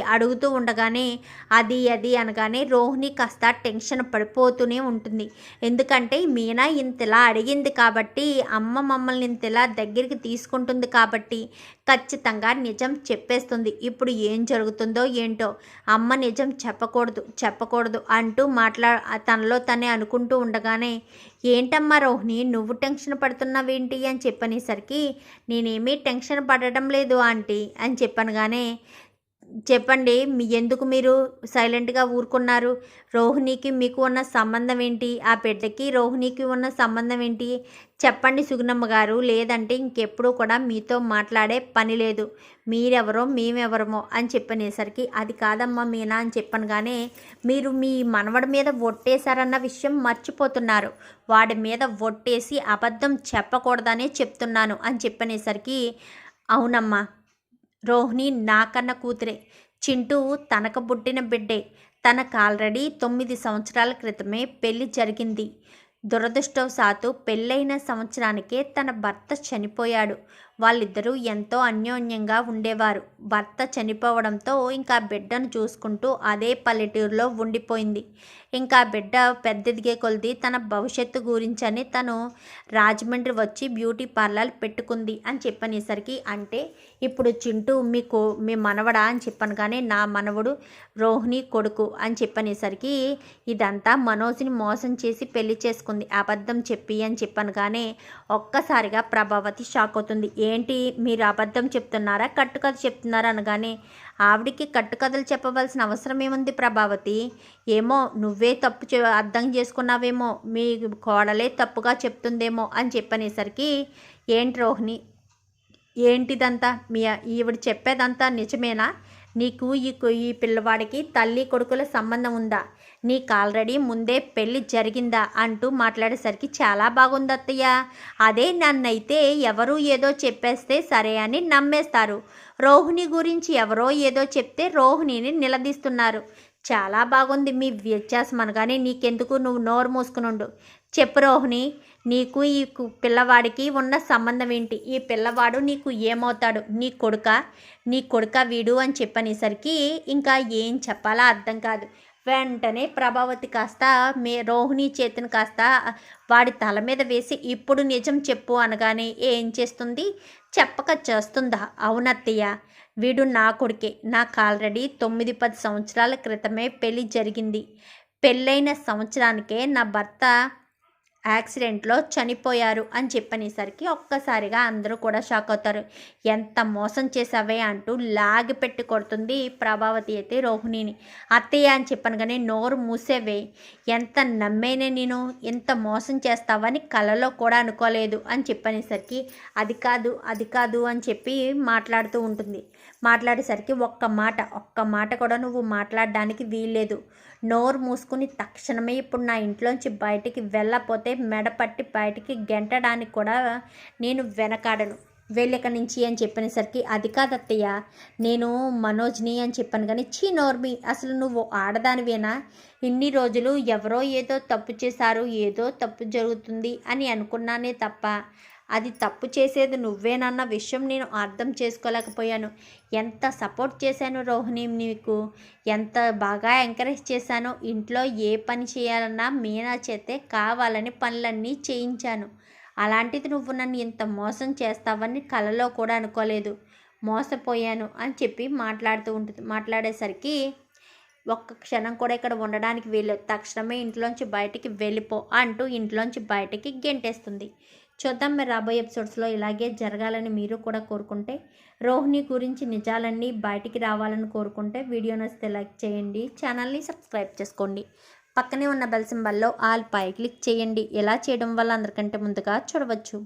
అడుగుతూ ఉండగానే అది అది అనగానే రోహిణి కాస్త టెన్షన్ పడిపోతూనే ఉంటుంది. ఎందుకంటే మీనా ఇంతలా అడిగింది కాబట్టి అమ్మ మమ్మల్ని ఇంతలా దగ్గరికి తీసుకుంటుంది కాబట్టి ఖచ్చితంగా నిజం చెప్పేస్తుంది. ఇప్పుడు ఏం జరుగుతుందో ఏంటో అమ్మ నిజం చెప్పకూడదు చెప్పకూడదు అంటూ మాట్లా తనలో తనే అనుకుంటూ ఉండగానే ఏంటమ్మా రోహిణి నువ్వు టెన్షన్ పడుతున్నావేంటి? అని చెప్పనేసరికి నేనేమీ టెన్షన్ పడటం లేదు ఆంటీ అని చెప్పనగానే చెప్పండి మీ ఎందుకు మీరు సైలెంట్గా ఊరుకున్నారు? రోహిణికి మీకు ఉన్న సంబంధం ఏంటి? ఆ బిడ్డకి రోహిణికి ఉన్న సంబంధం ఏంటి? చెప్పండి సుగుణమ్మ గారు. లేదంటే ఇంకెప్పుడు కూడా మీతో మాట్లాడే పని లేదు. మీరెవరో మేమెవరమో అని చెప్పనేసరికి అది కాదమ్మా మీనా అని చెప్పనగానే మీరు మీ మనవడి మీద ఒట్టేశారన్న విషయం మర్చిపోతున్నారు. వాడి మీద ఒట్టేసి అబద్ధం చెప్పకూడదనే చెప్తున్నాను అని చెప్పనేసరికి అవునమ్మా రోహిణి నాకన్న కూతురే. చింటూ తనకు పుట్టిన బిడ్డే. తనకు ఆల్రెడీ తొమ్మిది సంవత్సరాల క్రితమే పెళ్ళి జరిగింది. దురదృష్టవశాత్తు పెళ్ళైన సంవత్సరానికే తన భర్త చనిపోయాడు. వాళ్ళిద్దరూ ఎంతో అన్యోన్యంగా ఉండేవారు. భర్త చనిపోవడంతో ఇంకా బిడ్డను చూసుకుంటూ అదే పల్లెటూరులో ఉండిపోయింది. ఇంకా బిడ్డ పెద్దదిగే కొలిది తన భవిష్యత్తు గురించని తను రాజమండ్రి వచ్చి బ్యూటీ పార్లర్ పెట్టుకుంది అని చెప్పనేసరికి అంటే ఇప్పుడు చింటూ మీకు మీ మనవడా అని చెప్పాను కానీ నా మనవడు రోహిణి కొడుకు అని చెప్పనేసరికి ఇదంతా మనోజ్ని మోసం చేసి పెళ్ళి చేసుకుంది. అబద్ధం చెప్పి అని చెప్పాను కానీ ఒక్కసారిగా ప్రభావతి షాక్ అవుతుంది. ఏంటి మీరు అబద్ధం చెప్తున్నారా? కట్టుకథ చెప్తున్నారా అనగానే ఆవిడికి కట్టుకథలు చెప్పవలసిన అవసరం ఏముంది ప్రభావతి? ఏమో నువ్వే తప్పు చే అర్థం చేసుకున్నావేమో మీ కోడలే తప్పుగా చెప్తుందేమో అని చెప్పనేసరికి ఏంటి రోహిణి? ఏంటిదంతా? మీ ఈవిడ చెప్పేదంతా నిజమేనా? నీకు ఈ ఈ పిల్లవాడికి తల్లి కొడుకుల సంబంధం ఉందా? నీకు ఆల్రెడీ ముందే పెళ్ళి జరిగిందా అంటూ మాట్లాడేసరికి చాలా బాగుంది అత్తయ్య అదే నన్నైతే ఎవరు ఏదో చెప్పేస్తే సరే అని నమ్మేస్తారు. రోహిణి గురించి ఎవరో ఏదో చెప్తే రోహిణిని నిలదీస్తున్నారు. చాలా బాగుంది మీ వ్యత్యాసం అనగానే నీకెందుకు నువ్వు నోరు మూసుకునుండు. చెప్పు రోహిణి నీకు ఈ కు- పిల్లవాడికి ఉన్న సంబంధం ఏంటి? ఈ పిల్లవాడు నీకు ఏమవుతాడు? నీ కొడుక? నీ కొడుక వీడు అని చెప్పనేసరికి ఇంకా ఏం చెప్పాలో అర్థం కాదు. వెంటనే ప్రభావతి కాస్త మే రోహిణి చేతిని కాస్త వాడి తల మీద వేసి ఇప్పుడు నిజం చెప్పు అనగానే ఏం చేస్తుంది? చెప్పక చేస్తుందా? అవునత్తయ్య. వీడు నా కొడుకే. నాకు ఆల్రెడీ తొమ్మిది పది సంవత్సరాల క్రితమే పెళ్ళి జరిగింది. పెళ్ళైన సంవత్సరానికే నా భర్త యాక్సిడెంట్లో చనిపోయారు అని చెప్పనేసరికి ఒక్కసారిగా అందరూ కూడా షాక్ అవుతారు. ఎంత మోసం చేసావే అంటూ లాగి పెట్టి కొడుతుంది ప్రభావతి అయితే రోహిణిని. అత్తయ్య అని చెప్పనగానే కానీ నోరు మూసేవే. ఎంత నమ్మేనే నేను? ఎంత మోసం చేస్తావని కలలో కూడా అనుకోలేదు అని చెప్పనేసరికి అది కాదు అది కాదు అని చెప్పి మాట్లాడుతూ ఉంటుంది. మాట్లాడేసరికి ఒక్క మాట ఒక్క మాట కూడా నువ్వు మాట్లాడడానికి వీల్లేదు. నోరు మూసుకుని తక్షణమే ఇప్పుడు నా ఇంట్లోంచి బయటికి వెళ్ళపోతే మెడపట్టి బయటికి గెంటడానికి కూడా నేను వెనకాడను. వెళ్ళక నుంచి అని చెప్పినసరికి అది కాదత్తయ్య నేను మనోజ్ని అని చెప్పాను కానీ చీ నోర్మి అసలు నువ్వు ఆడదానివేనా? ఇన్ని రోజులు ఎవరో ఏదో తప్పు చేశారు ఏదో తప్పు జరుగుతుంది అని అనుకున్నానే తప్ప అది తప్పు చేసేది నువ్వేనన్న విషయం నేను అర్థం చేసుకోలేకపోయాను. ఎంత సపోర్ట్ చేశాను రోహిణి నీకు? ఎంత బాగా ఎంకరేజ్ చేశానో? ఇంట్లో ఏ పని చేయాలన్నా మీనా చేతే కావాలని పనులన్నీ చేయించాను. అలాంటిది నువ్వు నన్ను ఇంత మోసం చేస్తావని కలలో కూడా అనుకోలేదు. మోసపోయాను అని చెప్పి మాట్లాడుతూ ఉంటుంది మాట్లాడేసరికి ఒక్క క్షణం కూడా ఇక్కడ ఉండడానికి వీలు తక్షణమే ఇంట్లోంచి బయటికి వెళ్ళిపో అంటూ ఇంట్లోంచి బయటికి గెంటేస్తుంది. చూద్దాం మీరు రాబోయే ఎపిసోడ్స్లో ఇలాగే జరగాలని మీరు కూడా కోరుకుంటే రోహిణి గురించి నిజాలన్నీ బయటికి రావాలని కోరుకుంటే వీడియో నచ్చితే లైక్ చేయండి ఛానల్ని సబ్స్క్రైబ్ చేసుకోండి. పక్కనే ఉన్న బెల్ సింబల్లో ఆల్ పై క్లిక్ చేయండి. ఎలా చేయడం వల్ల అందరికంటే ముందుగా చూడవచ్చు.